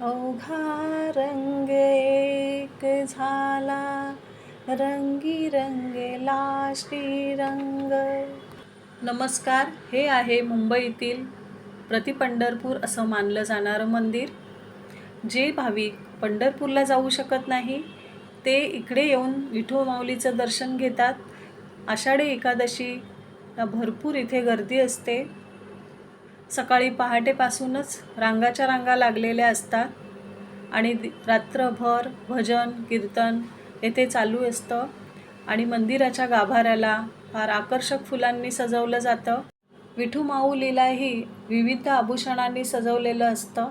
अवघा रंग एक झाला. रंगी रंगला श्रीरंग नमस्कार हे आहे मुंबईतील प्रतिपंढरपूर असं मानलं जाणारं मंदिर. जे भाविक पंढरपूरला जाऊ शकत नाही ते इकडे येऊन विठू माऊलीचं दर्शन घेतात. आषाढी एकादशी भरपूर इथे गर्दी असते. सकाळी पहाटेपासूनच रांगाच्या रांगा लागलेल्या असतात आणि दि- रात्रभर भजन कीर्तन येथे चालू असतं. आणि मंदिराच्या गाभाऱ्याला फार आकर्षक फुलांनी सजवलं जातं. विठू माऊलीलाही विविध आभूषणांनी सजवलेलं असतं.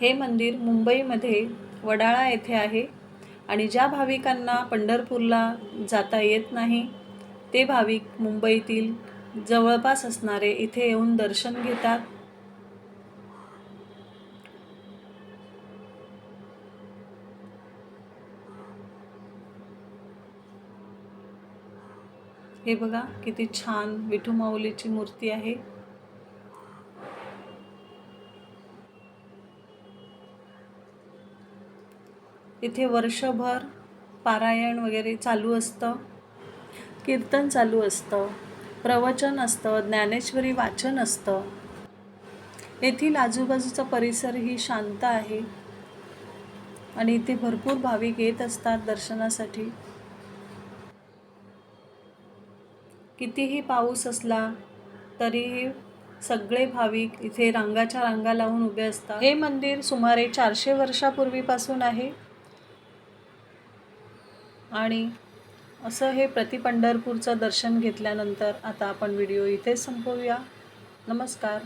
हे मंदिर मुंबईमध्ये वडाळा येथे आहे आणि ज्या भाविकांना पंढरपूरला जाता येत नाही ते भाविक मुंबईतील जवळपास असणारे इथे येऊन दर्शन घेतात. हे बघा किती छान विठू माऊलीची मूर्ती आहे. इथे वर्षभर पारायण वगैरे चालू असतं. कीर्तन चालू असतं. प्रवचन असतं ज्ञानेश्वरी वाचन असतं. येथील आजूबाजूचा परिसरही शांत आहे. आणि इथे भरपूर भाविक येत असतात दर्शनासाठी. कितीही पाऊस असला तरीही सगळे भाविक इथे रांगाच्या रांगा लावून उभे असतात. हे मंदिर सुमारे चारशे वर्षापूर्वीपासून आहे. आणि असं हे प्रतिपंढरपूरचं दर्शन घेतल्यानंतर आता आपण व्हिडिओ इथेच संपवूया. नमस्कार.